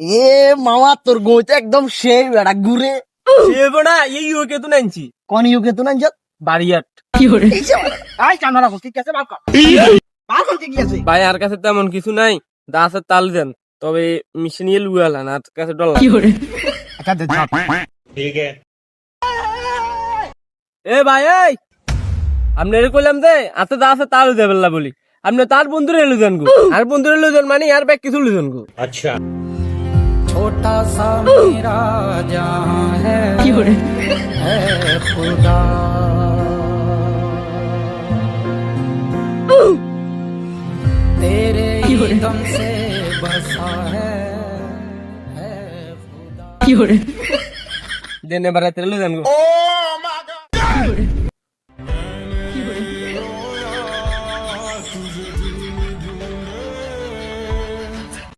এ মামা তোর গোতে একদম সেই বেড়া ঘুরে। সে বড়া এই ওকে তো নাইছি কোন ইউকে তো না যা বাড়িয়াট আই কান্না রাখো ঠিক আছে বার কর। বার কর আছে? ভাই আর কাছে তেমন কিছু নাই। দাসের তাল দেন তবে মিশে নিয়ে লুয়ালেন আর কাছে ডলার আচ্ছা দে যা এ ভাই এই! আপনি এর কইলাম দে আতে দাসের তাল দেবেন বলি। আপনি তার বন্ধুরে এলো গো। আর বন্ধুরে এলো দেন মানে আর ব্যাগ কিছু লুদেন গো। छोटा सा मेरा जहाँ है है खुदा तेरे ही दम से बसा है है खुदा देने बारा तेरे लो जान को